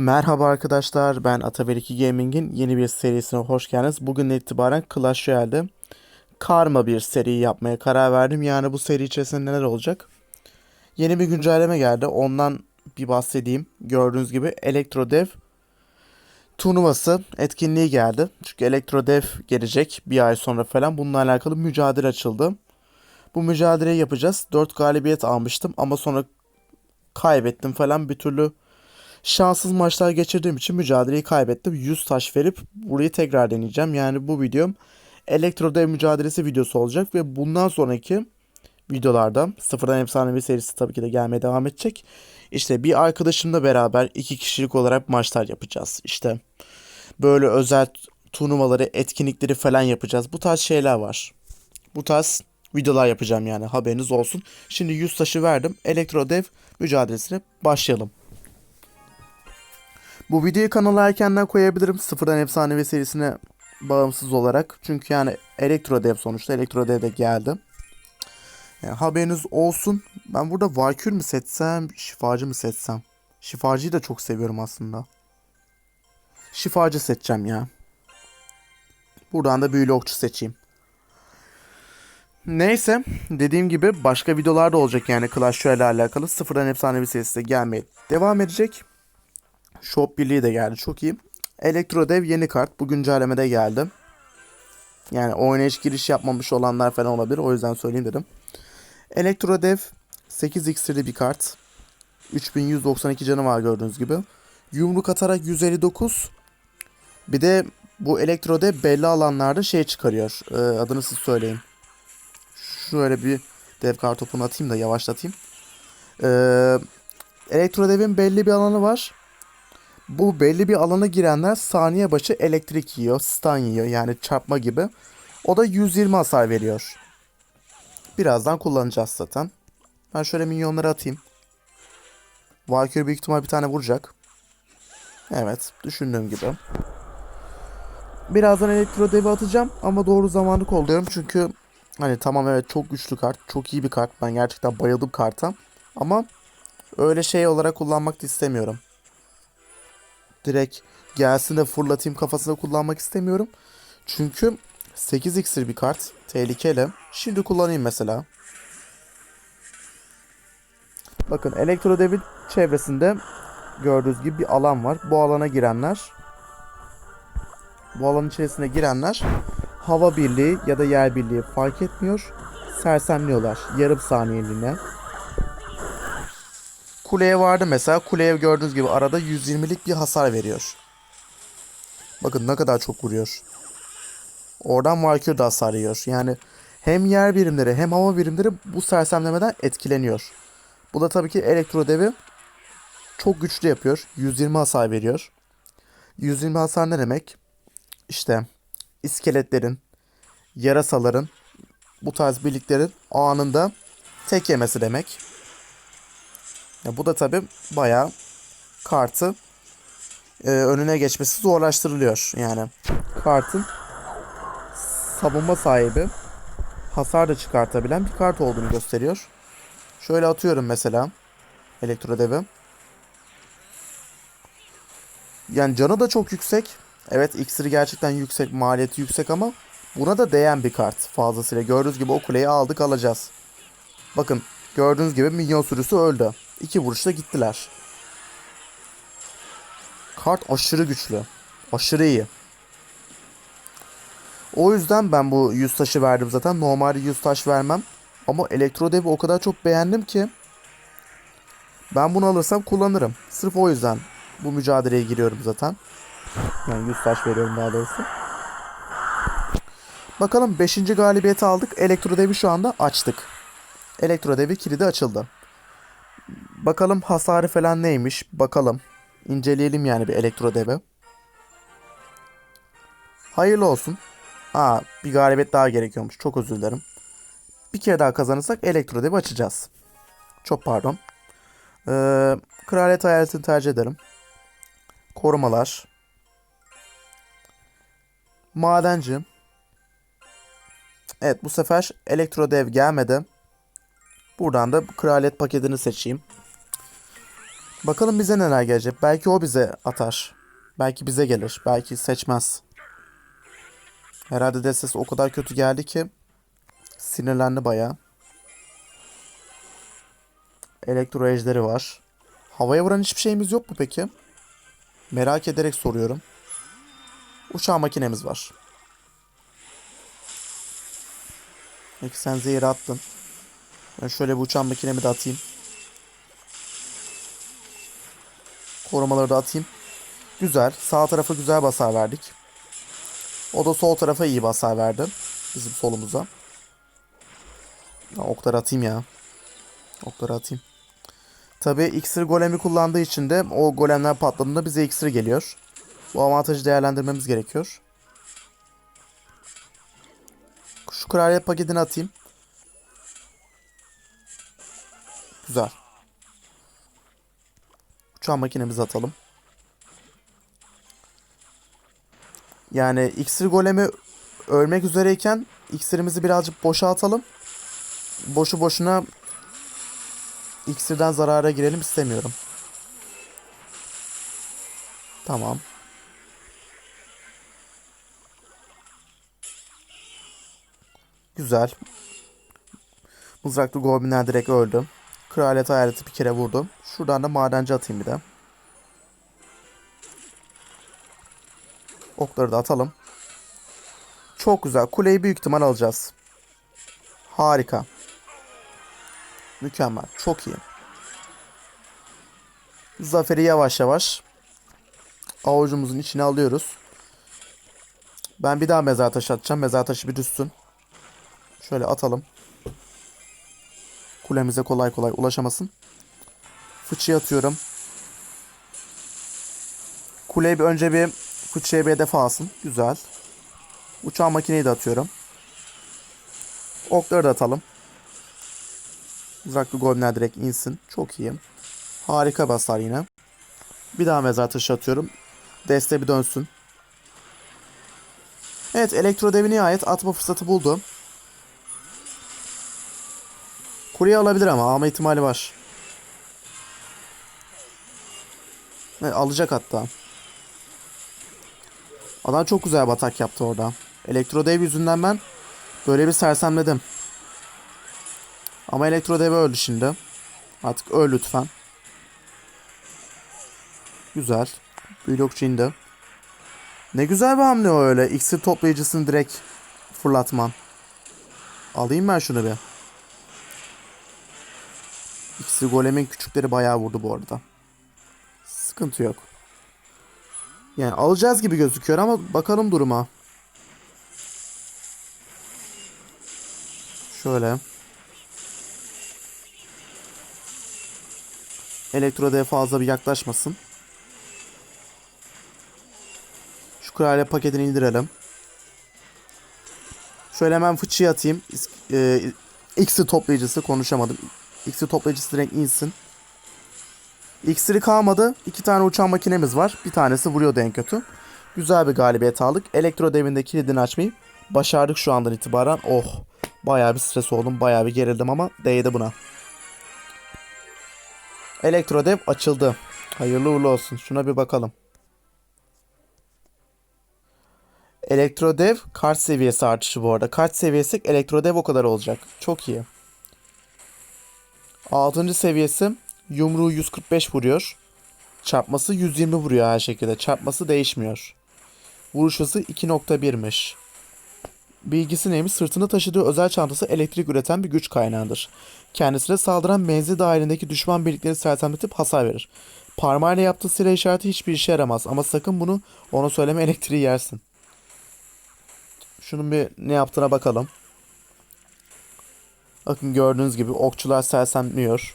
Merhaba arkadaşlar, ben Ataber2 Gaming'in yeni bir serisine hoş geldiniz. Bugün itibaren Clash Royale'de karma bir seri yapmaya karar verdim. Yani bu seri içerisinde neler olacak? Yeni bir güncelleme geldi, ondan bir bahsedeyim. Gördüğünüz gibi Elektrodev turnuvası etkinliği geldi. Çünkü Elektrodev gelecek bir ay sonra falan. Bununla alakalı mücadele açıldı. Bu mücadeleyi yapacağız. 4 galibiyet almıştım ama sonra kaybettim falan bir türlü şanssız maçlar geçirdiğim için mücadeleyi kaybettim. 100 taş verip burayı tekrar deneyeceğim. Yani bu videom Elektrodev mücadelesi videosu olacak ve bundan sonraki videolarda sıfırdan efsanevi serisi tabii ki de gelmeye devam edecek. İşte bir arkadaşımla beraber iki kişilik olarak maçlar yapacağız. İşte böyle özel turnuvaları, etkinlikleri falan yapacağız. Bu tarz şeyler var. Bu tarz videolar yapacağım yani haberiniz olsun. Şimdi 100 taşı verdim. Elektrodev mücadelesine başlayalım. Bu videoyu kanala erkenden koyabilirim. Sıfırdan efsanevi serisine bağımsız olarak. Çünkü yani Elektrodev sonuçta. Elektrodev de geldi. Yani haberiniz olsun. Ben burada Valkür mü seçsem, şifacı mı seçsem? Şifacıyı da çok seviyorum aslında. Şifacı seçeceğim ya. Buradan da büyülü okçu seçeyim. Neyse dediğim gibi başka videolar da olacak yani Clash ile alakalı. Sıfırdan efsanevi serisi de gelmeye devam edecek. Shop Birliği de geldi. Çok iyi. Elektrodev yeni kart. Bu güncellemede geldi. Yani oyuna hiç giriş yapmamış olanlar falan olabilir. O yüzden söyleyeyim dedim. Elektrodev 8 iksirli bir kart. 3192 canı var gördüğünüz gibi. Yumruk atarak 159. Bir de bu Elektrodev belli alanlarda şey çıkarıyor. Ee, adını siz söyleyin. Şöyle bir dev kartopunu atayım da yavaşlatayım. Ee, Elektrodev'in belli bir alanı var. Bu belli bir alana girenler saniye başı elektrik yiyor, stun yiyor yani çarpma gibi. O da 120 hasar veriyor. Birazdan kullanacağız zaten. Ben şöyle minyonları atayım. Valkyrie büyük ihtimal bir tane vuracak. Evet, düşündüğüm gibi. Birazdan elektro devi atacağım ama doğru zamanı kolluyorum çünkü hani tamam evet çok güçlü kart, çok iyi bir kart. Ben gerçekten bayıldım karta. Ama öyle şey olarak kullanmak istemiyorum direkt gelsin de fırlatayım kafasına kullanmak istemiyorum. Çünkü 8 iksir bir kart. Tehlikeli. Şimdi kullanayım mesela. Bakın elektrodevin çevresinde gördüğünüz gibi bir alan var. Bu alana girenler bu alanın içerisine girenler hava birliği ya da yer birliği fark etmiyor. Sersemliyorlar yarım saniyeliğine. Kuleye vardı mesela. Kuleye gördüğünüz gibi arada 120'lik bir hasar veriyor. Bakın ne kadar çok vuruyor. Oradan Valkyrie da hasar yiyor. Yani hem yer birimleri hem hava birimleri bu sersemlemeden etkileniyor. Bu da tabii ki elektro devi çok güçlü yapıyor. 120 hasar veriyor. 120 hasar ne demek? İşte iskeletlerin, yarasaların, bu tarz birliklerin anında tek yemesi demek. Ya bu da tabi bayağı kartı e, önüne geçmesi zorlaştırılıyor. Yani kartın savunma sahibi hasar da çıkartabilen bir kart olduğunu gösteriyor. Şöyle atıyorum mesela elektrodevi. Yani canı da çok yüksek. Evet iksiri gerçekten yüksek, maliyeti yüksek ama buna da değen bir kart fazlasıyla. Gördüğünüz gibi o kuleyi aldık alacağız. Bakın gördüğünüz gibi minyon sürüsü öldü. İki vuruşta gittiler. Kart aşırı güçlü. Aşırı iyi. O yüzden ben bu 100 taşı verdim zaten. Normalde 100 taş vermem. Ama Elektrodev'i o kadar çok beğendim ki. Ben bunu alırsam kullanırım. Sırf o yüzden bu mücadeleye giriyorum zaten. Yani 100 taş veriyorum daha doğrusu. Bakalım 5. galibiyeti aldık. Elektrodev'i şu anda açtık. Elektrodev'i kilidi açıldı. Bakalım hasarı falan neymiş. Bakalım. İnceleyelim yani bir elektro devi. Hayırlı olsun. Aa bir galibiyet daha gerekiyormuş. Çok özür dilerim. Bir kere daha kazanırsak elektro devi açacağız. Çok pardon. Ee, kraliyet hayaletini tercih ederim. Korumalar. Madenci. Evet bu sefer elektro dev gelmedi. Buradan da kraliyet paketini seçeyim. Bakalım bize neler gelecek. Belki o bize atar. Belki bize gelir. Belki seçmez. Herhalde destesi o kadar kötü geldi ki sinirlendi bayağı. Elektro ejderi var. Havaya vuran hiçbir şeyimiz yok mu peki? Merak ederek soruyorum. Uçağ makinemiz var. Peki sen zehir attın. Ben şöyle bir uçağın makinemi de atayım. Korumaları da atayım. Güzel. Sağ tarafa güzel basar verdik. O da sol tarafa iyi basar verdi. Bizim solumuza. Ya, okları atayım ya. Okları atayım. Tabi iksir golemi kullandığı için de o golemler patladığında bize iksir geliyor. Bu avantajı değerlendirmemiz gerekiyor. Şu kraliyet paketini atayım. Güzel. Uçağın makinemizi atalım. Yani iksir golemi ölmek üzereyken iksirimizi birazcık boşa atalım. Boşu boşuna iksirden zarara girelim istemiyorum. Tamam. Güzel. Mızraklı goblinler direkt öldü. Kraliyet hayaleti bir kere vurdu. Şuradan da madenci atayım bir de. Okları da atalım. Çok güzel. Kuleyi büyük ihtimal alacağız. Harika. Mükemmel. Çok iyi. Zaferi yavaş yavaş avucumuzun içine alıyoruz. Ben bir daha mezar taşı atacağım. Mezar taşı bir düşsün. Şöyle atalım. Kulemize kolay kolay ulaşamasın. Fıçıyı atıyorum. Kuleye bir önce bir fıçıya bir hedef alsın. Güzel. Uçağın makineyi de atıyorum. Okları da atalım. Uzaklı goller direkt insin. Çok iyi. Harika basar yine. Bir daha mezar taşı atıyorum. Deste bir dönsün. Evet elektro devi nihayet atma fırsatı buldu. Kuleyi alabilir ama alma ihtimali var. Evet, alacak hatta. Adam çok güzel batak yaptı orada. Elektro dev yüzünden ben böyle bir sersemledim. Ama elektro dev öldü şimdi. Artık öl lütfen. Güzel. Blokçu indi. Ne güzel bir hamle o öyle. İksir toplayıcısını direkt fırlatman. Alayım ben şunu bir. İksir golemin küçükleri bayağı vurdu bu arada. Sıkıntı yok. Yani alacağız gibi gözüküyor ama bakalım duruma. Şöyle. Elektrode'ye fazla bir yaklaşmasın. Şu kraliyet paketini indirelim. Şöyle hemen fıçıya atayım. E, X'i toplayıcısı konuşamadım. X'i toplayıcısı direkt insin. İksiri kalmadı. İki tane uçan makinemiz var. Bir tanesi vuruyordu en kötü. Güzel bir galibiyet aldık. Elektro devinde kilidini açmayı başardık şu andan itibaren. Oh. Bayağı bir stres oldum. Bayağı bir gerildim ama değdi buna. Elektro dev açıldı. Hayırlı uğurlu olsun. Şuna bir bakalım. Elektro dev kart seviyesi artışı bu arada. Kart seviyesi elektro dev o kadar olacak. Çok iyi. 6. seviyesi Yumruğu 145 vuruyor. Çarpması 120 vuruyor her şekilde. Çarpması değişmiyor. Vuruş hızı 2.1'miş. Bilgisi neymiş? Sırtında taşıdığı özel çantası elektrik üreten bir güç kaynağıdır. Kendisine saldıran menzil dahilindeki düşman birlikleri sersemletip hasar verir. Parmağıyla yaptığı silah işareti hiçbir işe yaramaz ama sakın bunu ona söyleme elektriği yersin. Şunun bir ne yaptığına bakalım. Bakın gördüğünüz gibi okçular sersemliyor.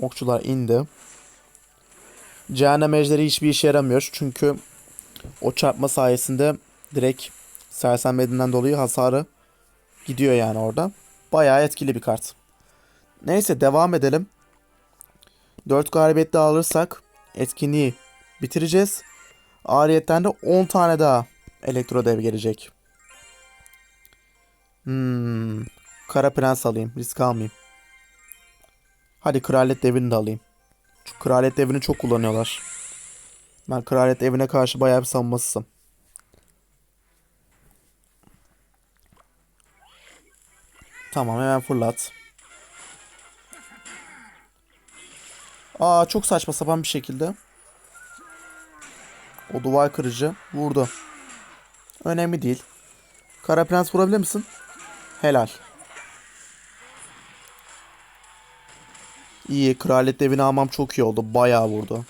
Okçular indi. Cehennem ejderi hiçbir işe yaramıyor. Çünkü o çarpma sayesinde direkt sersemlediğinden dolayı hasarı gidiyor yani orada. Bayağı etkili bir kart. Neyse devam edelim. 4 galibiyet daha alırsak etkinliği bitireceğiz. Ariyetten de 10 tane daha elektro dev gelecek. Hmm, Kara Prens alayım. Risk almayayım. Hadi kraliyet devini de alayım. Kraliyet evini çok kullanıyorlar. Ben kraliyet evine karşı bayağı bir savunmasızım. Tamam hemen fırlat. Aa çok saçma sapan bir şekilde. O duvar kırıcı vurdu. Önemli değil. Kara Prens vurabilir misin? Helal. İyi. Kraliyet evini almam çok iyi oldu. Bayağı vurdu.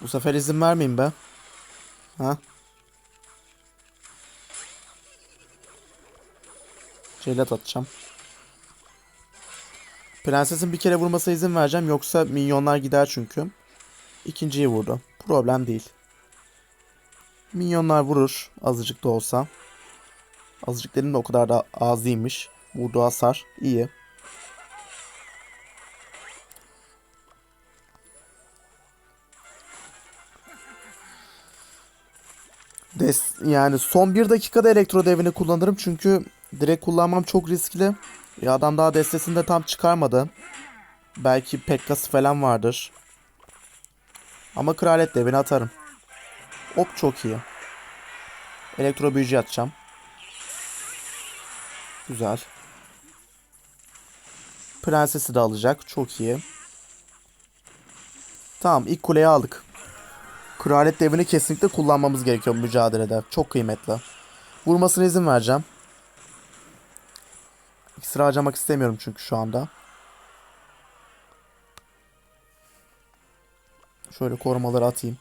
Bu sefer izin vermeyeyim be. Ha? Celat atacağım. Prensesin bir kere vurmasına izin vereceğim. Yoksa minyonlar gider çünkü. İkinciyi vurdu. Problem değil. Minyonlar vurur. Azıcık da olsa. Azıcık dedim de o kadar da az değilmiş. Vurduğu hasar iyi. Des yani son bir dakikada elektro devini kullanırım çünkü direkt kullanmam çok riskli. Ya adam daha destesini de tam çıkarmadı. Belki Pekkası falan vardır. Ama kraliyet devini atarım. Hop çok iyi. Elektro büyücü atacağım. Güzel. Prensesi de alacak. Çok iyi. Tamam ilk kuleyi aldık. Kraliyet devini kesinlikle kullanmamız gerekiyor mücadelede. Çok kıymetli. Vurmasına izin vereceğim. İksir harcamak istemiyorum çünkü şu anda. Şöyle korumaları atayım.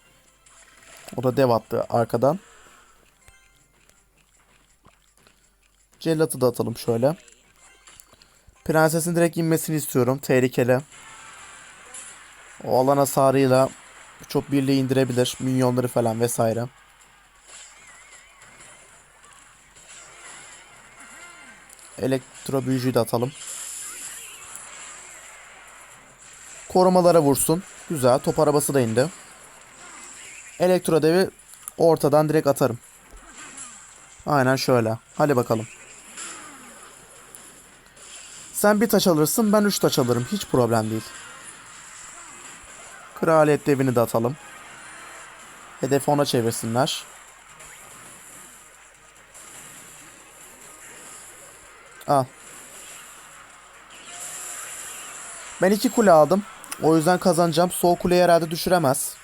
O da dev attı arkadan. Cellat'ı da atalım şöyle. Prensesin direkt inmesini istiyorum. Tehlikeli. O alan hasarıyla çok birliği indirebilir. Minyonları falan vesaire. Elektro büyücüyü de atalım. Korumalara vursun. Güzel. Top arabası da indi. Elektro devi ortadan direkt atarım. Aynen şöyle. Hadi bakalım. Sen bir taç alırsın ben üç taç alırım. Hiç problem değil. Kraliyet devini de atalım. Hedefi ona çevirsinler. Al. Ben iki kule aldım. O yüzden kazanacağım. Sol kuleyi herhalde düşüremez.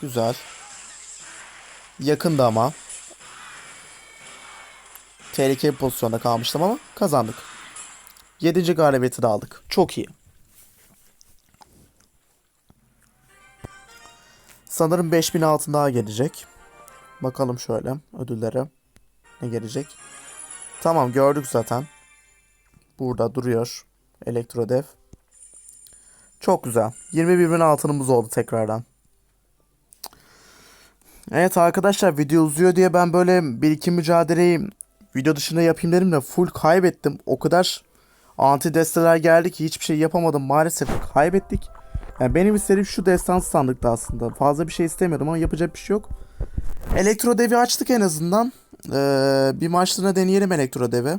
Güzel. Yakındı ama. Tehlikeli pozisyonda kalmıştım ama kazandık. 7. galibiyeti de aldık. Çok iyi. Sanırım 5000 altın daha gelecek. Bakalım şöyle ödüllere. Ne gelecek? Tamam gördük zaten. Burada duruyor. Elektrodev. Çok güzel. 21 bin altınımız oldu tekrardan. Evet arkadaşlar video uzuyor diye ben böyle bir iki mücadeleyi video dışında yapayım dedim de full kaybettim. O kadar anti desteler geldi ki hiçbir şey yapamadım maalesef kaybettik. Yani benim istediğim şu destan sandıkta aslında. Fazla bir şey istemiyordum ama yapacak bir şey yok. Elektro devi açtık en azından. Ee, bir maçlığına deneyelim elektro devi.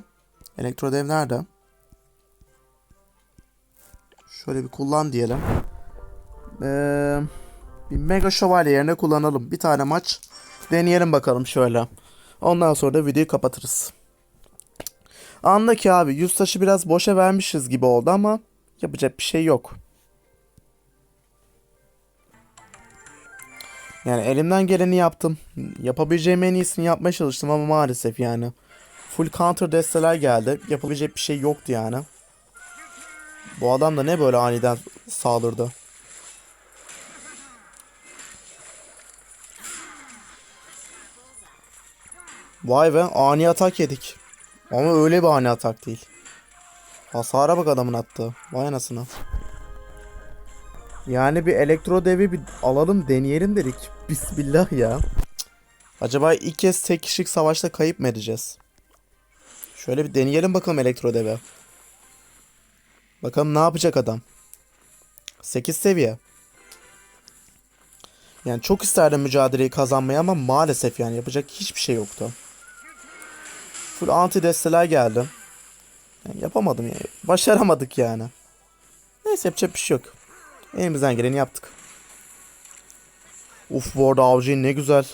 Elektro dev nerede? Şöyle bir kullan diyelim. Ee, bir mega şövalye yerine kullanalım. Bir tane maç deneyelim bakalım şöyle. Ondan sonra da videoyu kapatırız. Andaki abi yüz taşı biraz boşa vermişiz gibi oldu ama yapacak bir şey yok. Yani elimden geleni yaptım. Yapabileceğim en iyisini yapmaya çalıştım ama maalesef yani. Full counter desteler geldi. Yapabilecek bir şey yoktu yani. Bu adam da ne böyle aniden saldırdı. Vay be ani atak yedik. Ama öyle bir ani atak değil. Hasara bak adamın attığı. Vay anasını. Yani bir elektro devi bir alalım deneyelim dedik. Bismillah ya. Acaba ilk kez tek kişilik savaşta kayıp mı edeceğiz? Şöyle bir deneyelim bakalım elektro devi. Bakalım ne yapacak adam. 8 seviye. Yani çok isterdim mücadeleyi kazanmayı ama maalesef yani yapacak hiçbir şey yoktu. Full anti desteler geldi. Yani yapamadım yani. Başaramadık yani. Neyse yapacak bir şey yok. Elimizden geleni yaptık. Uf bu arada avcıyı ne güzel.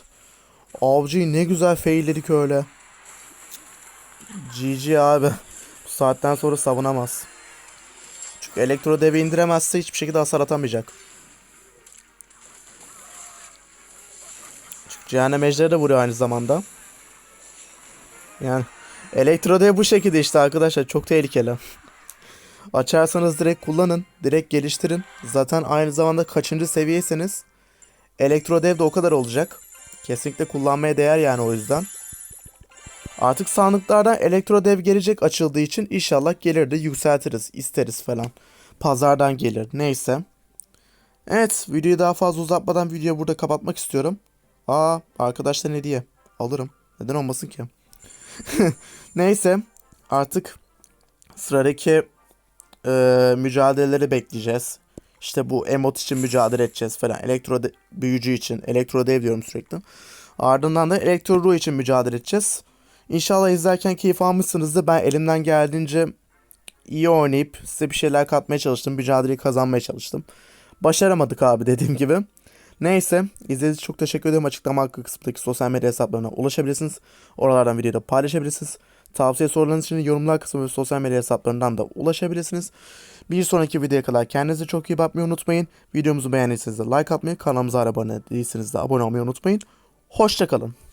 Avcıyı ne güzel failledik öyle. GG abi. Bu saatten sonra savunamaz. Çünkü elektro devi indiremezse hiçbir şekilde hasar atamayacak. Çünkü cehennem ejderi de vuruyor aynı zamanda. Yani elektro dev bu şekilde işte arkadaşlar çok tehlikeli. Açarsanız direkt kullanın. Direkt geliştirin. Zaten aynı zamanda kaçıncı seviyeyseniz elektro dev de o kadar olacak. Kesinlikle kullanmaya değer yani o yüzden. Artık sandıklardan elektro dev gelecek açıldığı için inşallah gelir de yükseltiriz, isteriz falan. Pazardan gelir. Neyse. Evet, videoyu daha fazla uzatmadan videoyu burada kapatmak istiyorum. Aa, arkadaşlar hediye. Alırım. Neden olmasın ki? Neyse. Artık sıradaki e, mücadeleleri bekleyeceğiz. İşte bu emot için mücadele edeceğiz falan. Elektro de- büyücü için. Elektro dev diyorum sürekli. Ardından da elektro ruh için mücadele edeceğiz. İnşallah izlerken keyif almışsınızdır. Ben elimden geldiğince iyi oynayıp size bir şeyler katmaya çalıştım. Mücadeleyi kazanmaya çalıştım. Başaramadık abi dediğim gibi. Neyse izlediğiniz çok teşekkür ederim. Açıklama hakkı kısmındaki sosyal medya hesaplarına ulaşabilirsiniz. Oralardan videoda paylaşabilirsiniz. Tavsiye sorularınız için yorumlar kısmı ve sosyal medya hesaplarından da ulaşabilirsiniz. Bir sonraki videoya kadar kendinize çok iyi bakmayı unutmayın. Videomuzu beğendiyseniz de like atmayı, kanalımıza abone değilseniz de abone olmayı unutmayın. Hoşçakalın.